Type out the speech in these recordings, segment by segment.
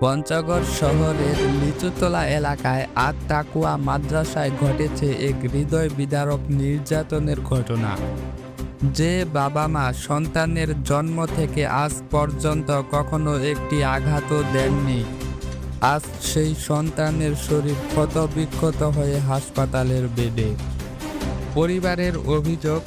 পঞ্চগড় শহরের নিচুতলা এলাকায় আট টাকুয়া মাদ্রাসায় ঘটেছে এক হৃদয় বিদারক নির্যাতনের ঘটনা। যে বাবা মা সন্তানের জন্ম থেকে আজ পর্যন্ত কখনো একটি আঘাতও দেননি। আজ সেই সন্তানের শরীর ক্ষতবিক্ষত হয়ে হাসপাতালের বেডে। পরিবারের অভিযোগ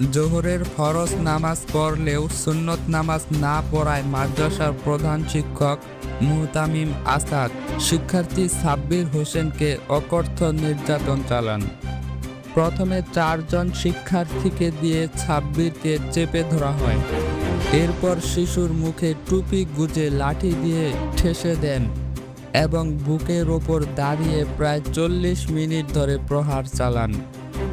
জোহরের ফরজ নামাজ পড়লেও সুন্নত নামাজ না পড়ায় মাদ্রাসার প্রধান শিক্ষক মুহতামিম আসাদ। শিক্ষার্থী সাব্বির হোসেনকে অকর্থ নির্যাতন চালান। প্রথমে চারজন শিক্ষার্থীকে দিয়ে ছাব্বিরকে চেপে ধরা হয়। এরপর শিশুর মুখে টুপি গুজে লাঠি দিয়ে ঠেসে দেন এবং বুকের ওপর দাঁড়িয়ে প্রায় চল্লিশ মিনিট ধরে প্রহার চালান।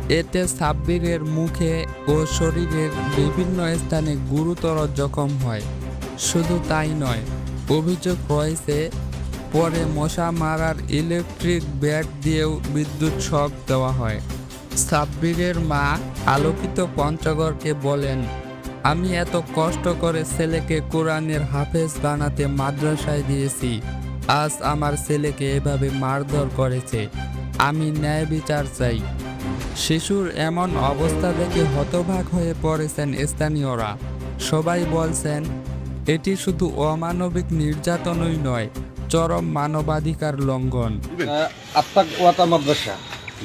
এতে সাব্বিরের মুখে ও শরীরের বিভিন্ন স্থানে গুরুতর জখম হয়। শুধু তাই নয়, অভিযোগ রয়েছে, পরে মশা মারার ইলেকট্রিক ব্যাট দিয়েও বিদ্যুৎ শক দেওয়া হয়। সাব্বিরের মা আলোকিত পঞ্চগড়কে বলেন, আমি এত কষ্ট করে ছেলেকে কোরআনের হাফেজ বানাতে মাদ্রাসায় দিয়েছি। আজ আমার ছেলেকে এভাবে মারধর করেছে। আমি ন্যায় বিচার চাই। শিশুর এমন অবস্থা দেখে হতবাক হয়ে পড়েছেন স্থানীয়রা। সবাই বলছেন এটি শুধু অমানবিক নির্যাতনই নয় চরম মানবাধিকার লঙ্ঘন। আত্মাক ওয়াতা মাদ্রাসা।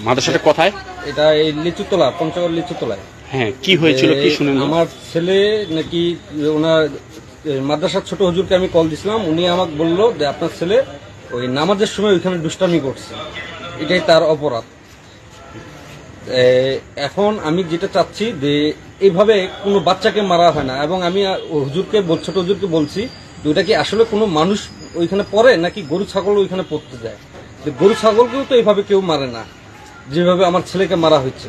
মাদ্রাসাটা কোথায়? এটা এই লিচুতলা পঞ্চগড় লিচুতলায়। হ্যাঁ কি হয়েছিল কি শুনেন আমার ছেলে নাকি ওনার মাদ্রাসার ছোট হুজুরকে আমি কল দিছিলাম উনি আমাকে বলল যে আপনার ছেলে ওই নামাজের সময় ওইখানে দুষ্টামি করছে। এটাই তার অপরাধ। এখন আমি যেটা চাচ্ছি যে এইভাবে কোনো বাচ্চাকে মারা হয় না। এবং আমি হুজুরকে ছোট হুজুরকে বলছি যে ওটা কি আসলে কোনো মানুষ ওইখানে পড়ে নাকি গরু, ছাগল ওইখানে পড়তে যায়? যে গরু, ছাগলকেও তো এইভাবে কেউ মারে না, যেভাবে আমার ছেলেকে মারা হয়েছে।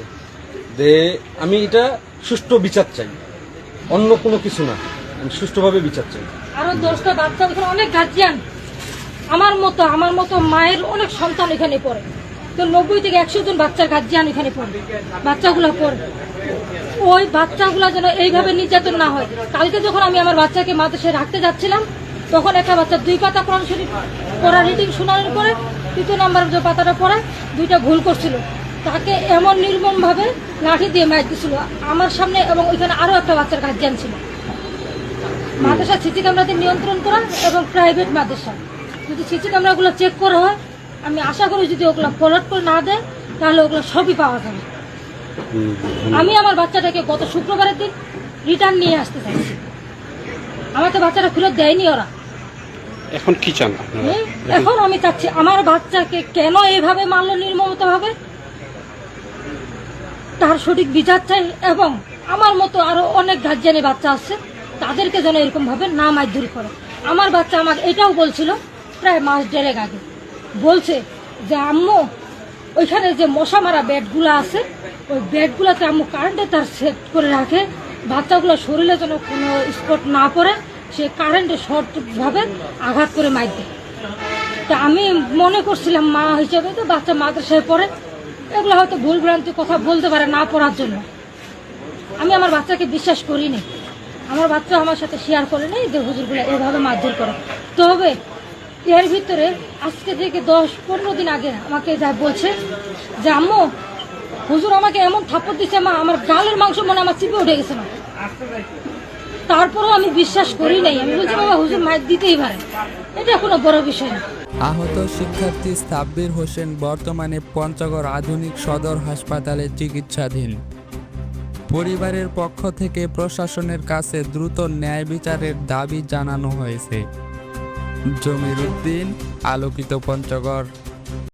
যে আমি এটা সুষ্ঠু বিচার চাই, অন্য কোনো কিছু না। আমি সুষ্ঠুভাবে বিচার চাই। আরও দশটা বাচ্চা অনেক গার্জিয়ান আমার মতো আমার মতো মায়ের অনেক সন্তান এখানে পড়ে। তো নব্বই থেকে একশো জন বাচ্চার গার্জিয়ান এখানে পড়ে বাচ্চাগুলো পড়ে ওই বাচ্চাগুলো যেন এইভাবে নির্যাতন না হয়। কালকে যখন আমি আমার বাচ্চাকে মাদ্রাসায় রাখতে যাচ্ছিলাম, তখন একটা বাচ্চা দুই পাতা কোরআন শরীফ পড়া রিডিং শোনানোর পরে তৃতীয় নাম্বার যে পাতাটা পড়ে দুইটা ভুল করছিল। তাকে এমন নির্মমভাবে লাঠি দিয়ে মার দিছিল। আমার সামনে এবং ওইখানে আরও একটা বাচ্চার গার্জিয়ান ছিল। মাদ্রাসা সিসি ক্যামেরাতে নিয়ন্ত্রণ করা এবং প্রাইভেট মাদ্রাসা। যদি সিসি ক্যামেরাগুলো চেক করা হয় আমি আশা করি যদি ওগুলো ফলোড করে না দেয় তাহলে ওগুলো সবই পাওয়া যাবে। আমি আমার বাচ্চাটাকে গত শুক্রবারের দিন রিটার্ন নিয়ে আসতে চাইছি। আমার তো বাচ্চাটা ফেরত দেয়নি ওরা। এখন কি চান এখন আমি চাচ্ছি আমার বাচ্চাকে কেন এইভাবে মারলো নির্মমতা ভাবে তার সঠিক বিচার চাই এবং আমার মতো আরও অনেক গার্জিয়ানের বাচ্চা আছে তাদেরকে যেন এরকম ভাবে না মারধর করে। আমার বাচ্চা আমার এটাও বলছিল প্রায় মাস দেড়েক আগে। বলছে যে, আম্মু, ওইখানে যে মশা মারা বেডগুলো আছে, ওই বেডগুলোতে আম্মু কারেন্টে তার সেট করে রাখে। বাচ্চাগুলো শরীরে যেন কোনো স্পট না পড়ে, সে কারেন্টে শর্ট ভাবে আঘাত করে মার দেয়। তা আমি মনে করছিলাম মা হিসেবে তো বাচ্চা মাদ্রাসায় পড়ে, এগুলো হয়তো ভুল ভ্রান্তি কথা বলতে পারে না পড়ার জন্য। আমি আমার বাচ্চাকে বিশ্বাস করিনি। আমার বাচ্চা আমার সাথে শেয়ার করে নেই যে হুজুরগুলো এভাবে মারধর করে। তবে এর ভিতরে আজকে থেকে দশ, পনেরো দিন আগে আমাকে যা বলছে যে, আম্মু, হুজুর আমাকে এমন থাপ্পড় দিচ্ছে মা, আমার গালের মাংস মনে আমার চিপে উঠে গেছে না তারপরও আমি বিশ্বাস করি নাই। আমি বলছি, বাবা, হুজুর মায়ের দিতেই পারে। এটা কোনো বড় বিষয় না। আহত শিক্ষার্থী সাব্বির হোসেন বর্তমানে পঞ্চগড় আধুনিক সদর হাসপাতালে চিকিৎসাধীন। পরিবারের পক্ষ থেকে প্রশাসনের কাছে দ্রুত ন্যায় বিচারের দাবি জানানো হয়েছে। জমির উদ্দিন আলোকিত পঞ্চগড়।